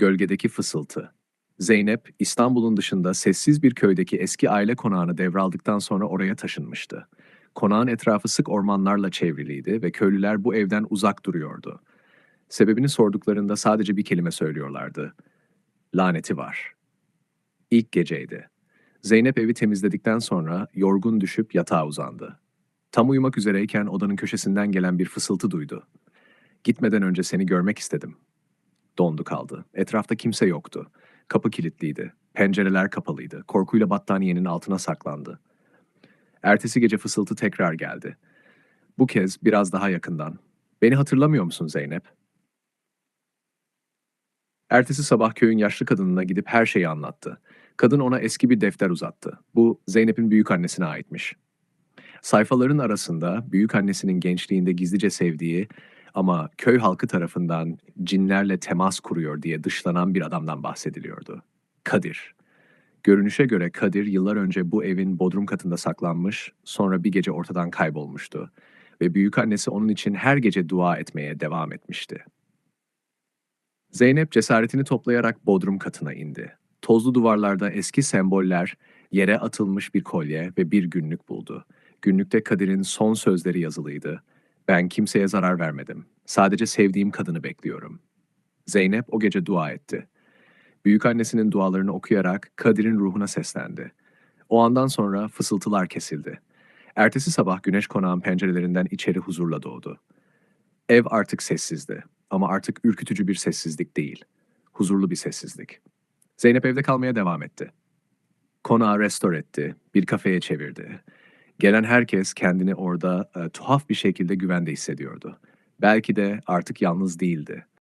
Gölgedeki fısıltı. Zeynep, İstanbul'un dışında sessiz bir köydeki eski aile konağını devraldıktan sonra oraya taşınmıştı. Konağın etrafı sık ormanlarla çevriliydi ve köylüler bu evden uzak duruyordu. Sebebini sorduklarında sadece bir kelime söylüyorlardı. Laneti var. İlk geceydi. Zeynep evi temizledikten sonra yorgun düşüp yatağa uzandı. Tam uyumak üzereyken odanın köşesinden gelen bir fısıltı duydu. Gitmeden önce seni görmek istedim. Dondu kaldı. Etrafta kimse yoktu. Kapı kilitliydi. Pencereler kapalıydı. Korkuyla battaniyenin altına saklandı. Ertesi gece fısıltı tekrar geldi. Bu kez biraz daha yakından. Beni hatırlamıyor musun Zeynep? Ertesi sabah köyün yaşlı kadınına gidip her şeyi anlattı. Kadın ona eski bir defter uzattı. Bu Zeynep'in büyük annesine aitmiş. Sayfaların arasında büyük annesinin gençliğinde gizlice sevdiği ama köy halkı tarafından cinlerle temas kuruyor diye dışlanan bir adamdan bahsediliyordu. Kadir. Görünüşe göre Kadir yıllar önce bu evin bodrum katında saklanmış, sonra bir gece ortadan kaybolmuştu ve büyük annesi onun için her gece dua etmeye devam etmişti. Zeynep cesaretini toplayarak bodrum katına indi. Tozlu duvarlarda eski semboller, yere atılmış bir kolye ve bir günlük buldu. Günlükte Kadir'in son sözleri yazılıydı. Ben kimseye zarar vermedim. Sadece sevdiğim kadını bekliyorum. Zeynep o gece dua etti. Büyük annesinin dualarını okuyarak Kadir'in ruhuna seslendi. O andan sonra fısıltılar kesildi. Ertesi sabah güneş konağın pencerelerinden içeri huzurla doğdu. Ev artık sessizdi ama artık ürkütücü bir sessizlik değil. Huzurlu bir sessizlik. Zeynep evde kalmaya devam etti. Konağı restore etti, bir kafeye çevirdi. Gelen herkes kendini orada e, tuhaf bir şekilde güvende hissediyordu. Belki de artık yalnız değildi.